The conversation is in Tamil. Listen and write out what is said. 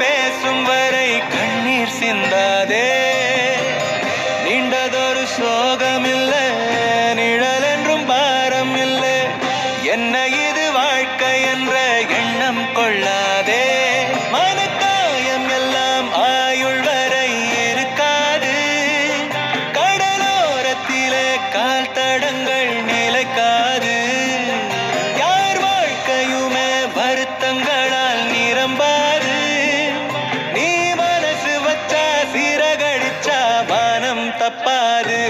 பேசும் வரை கண்ணீர் சிந்தாதே. நீண்டதொரு சோகம் இல்லை நிழல் என்றும் பாரம் இல்லை என்ன இது வாழ்க்கை என்ற எண்ணம் கொள்ளாது. தப்பாரு